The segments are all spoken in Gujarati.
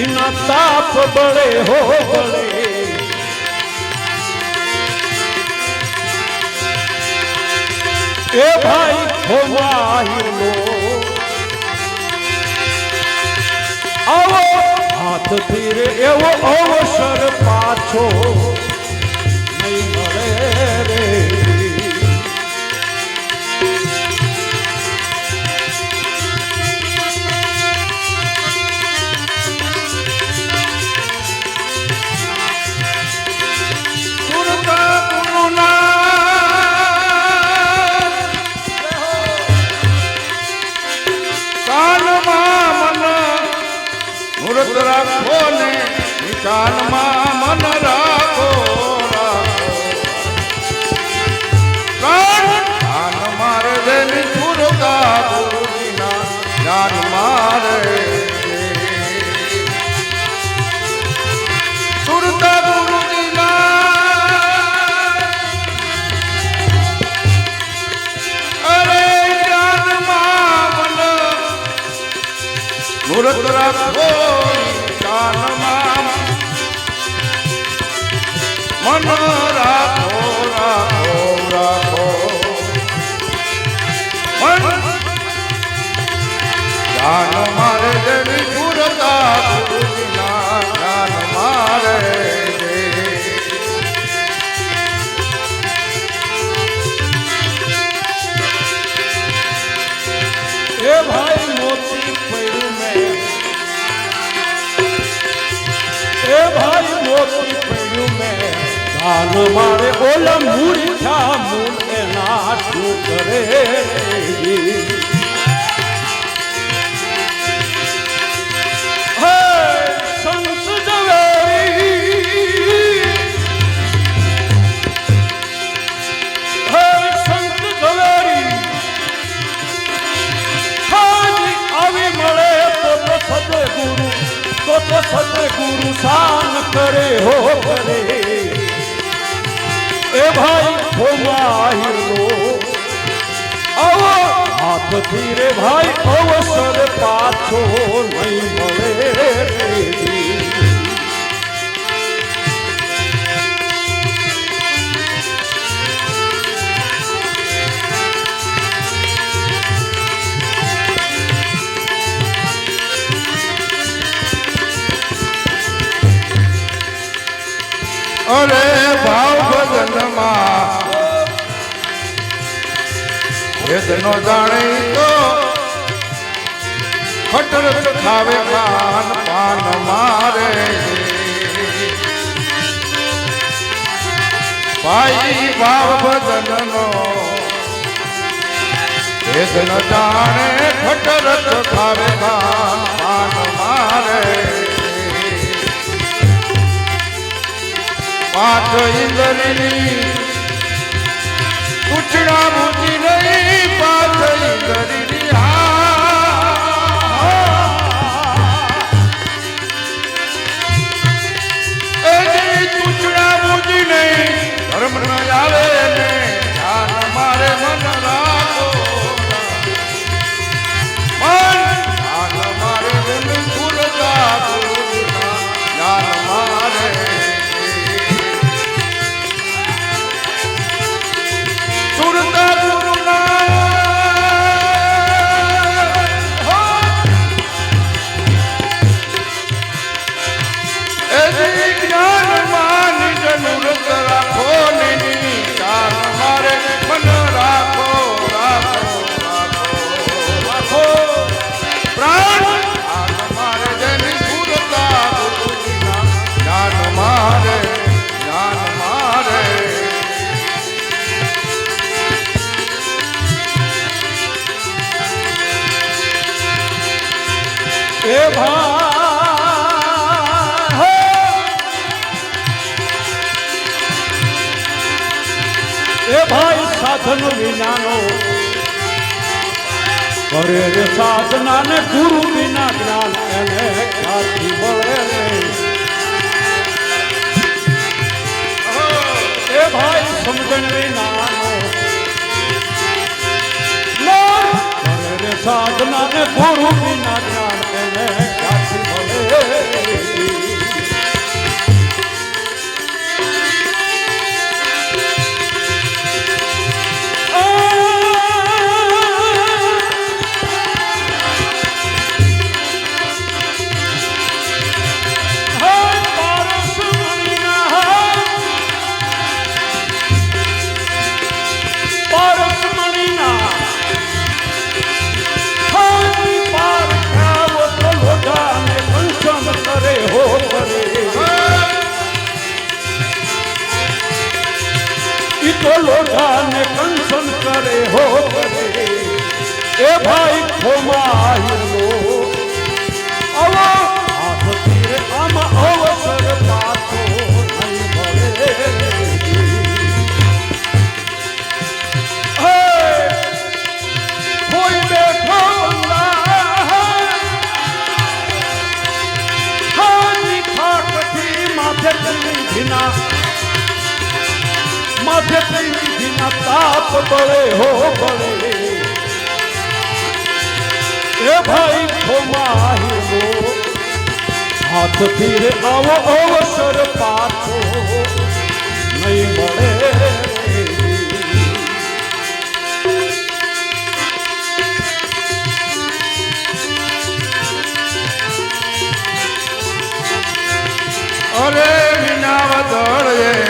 जिना ताप बड़े हो बड़े ए भाई होमाई लो आओ हाथ फिर एवो अवसर पाछो સુરતા રાખો કાનમાં મન રાખો રાખો રાખો. જ્ઞાન મારે દેવી સુરતા ગુરુજીના જ્ઞાન મારે. એ ભાઈ મોતી પડ્યું મેં. તો સદગુરુ શાન કરે હો કરે એ ભાઈ ખોમાહિલો આવો હાથથી રે ભાઈ અવસર પાછો નહીં મળે અરે ભાવ ભજનમાં. વેદનો જાણે તો ખટર ખાવે પાન પાન મારે. ભાઈ ભાવ ભજનનો વેદન જાણે ખટર ખાવે પાન પાન મારે. પાંચ ઇન્દ્રની. ઉછડા બુજી નહીં પાથ ઇન્દ્રની. ધર્મ ન આવે ને. સાધન વિનાનો. કરે રે સાધના ને ગુરુ વિના જ્ઞાન એને ક્યાંથી મળે એ ભાઈ સમજણ વિનાનો. કરે રે સાધના ને ગુરુ વિના જ્ઞાન એને ક્યાંથી મળે લોઢાને કંસન કરે હો કરે એ ભાઈ ખોમાયલો. અવો હાથથી રે આમાં અવસર પાછો નહીં મળે. કોઈ માથે કરી ભીના તાપ બળે હો બળે. એ ભાઈ ખોમાહિલો હાથ રે આવો અવસર પાછો. નહીં મળે અરે વિના વદળે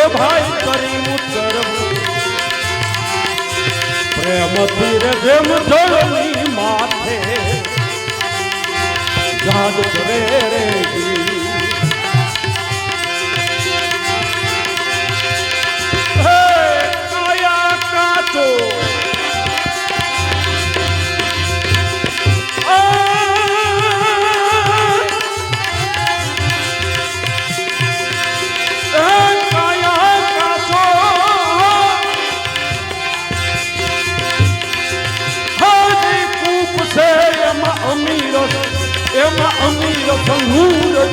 એ ભાઈ કરી ઉતરવું પ્રેમથી રે જેમ જળની માથે જાદ કરે રે કાયા કાચો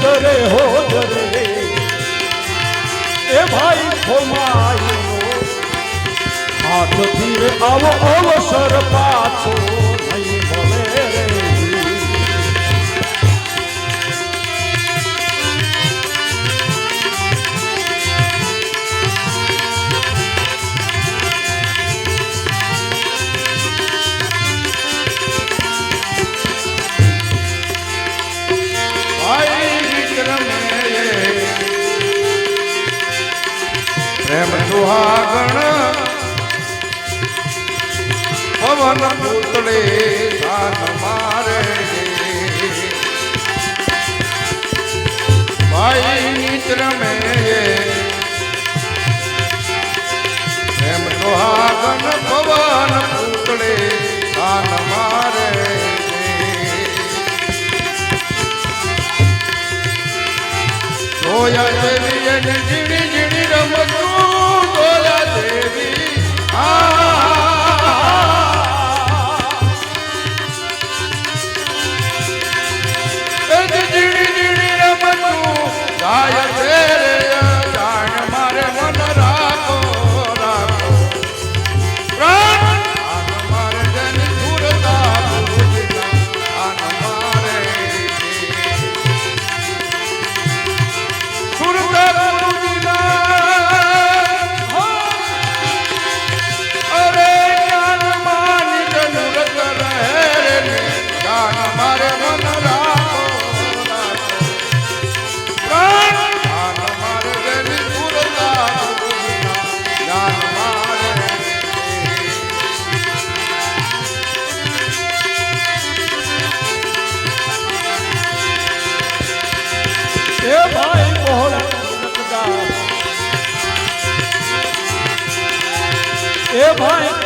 જરે હો જરે એ ભાઈ ખોમાયો હાથ રે આવો અવસર પાછો ભાઈ મિત્ર મે પ્રેમ સુહાગણ પવન પુતળે સાન મારે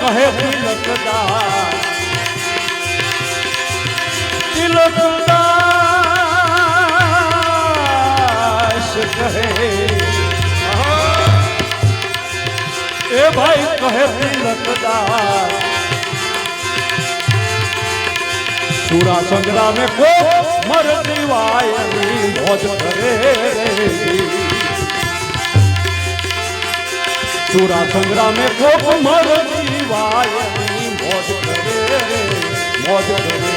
ભાઈ કહે તિલકદાર તિલકદાસ કહે એ ભાઈ કહે તિલકદાર સુરા સંગ્રામે કો મર દિવાયની મોજ કરે રે સુરા સંગ્રામે કોક મર જીવાય મોજ કરે મોજ કરે.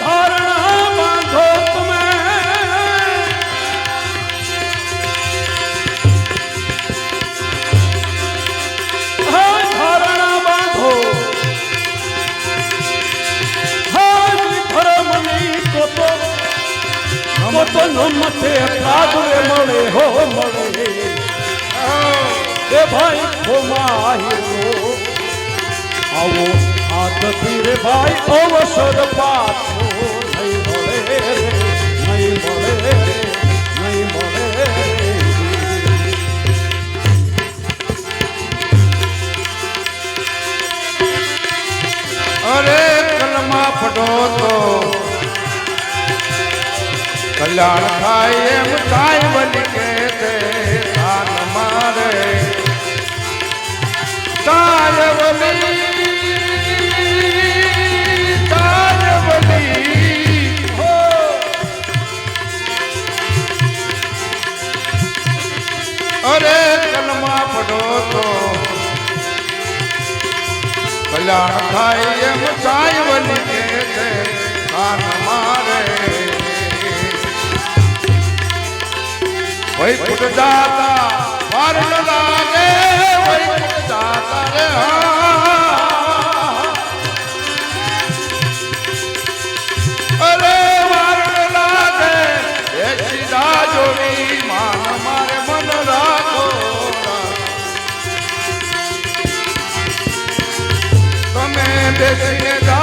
ધારણા બાંધો. તો તો મતે પ્રાગવે મળે હો મળે એ ભાઈ હો માહિરો આવો આદતી રે ભાઈ અવસર પાછો કલ્યાણ થાય એમ થાય બની કે તે તાન મારે. તાર બની તાર બલી હો. અરે કલમા પડો તો કલ્યાણ થાય એમ સાય બની કે તે કાન મારે. વૈકુંઠ જાતા વાર ન લાગે વૈકુંઠ જાતા રે હા અરે વાર લાગે એ સીધા જોડી માન મારે મન રાખો તમે બેસીને જાજો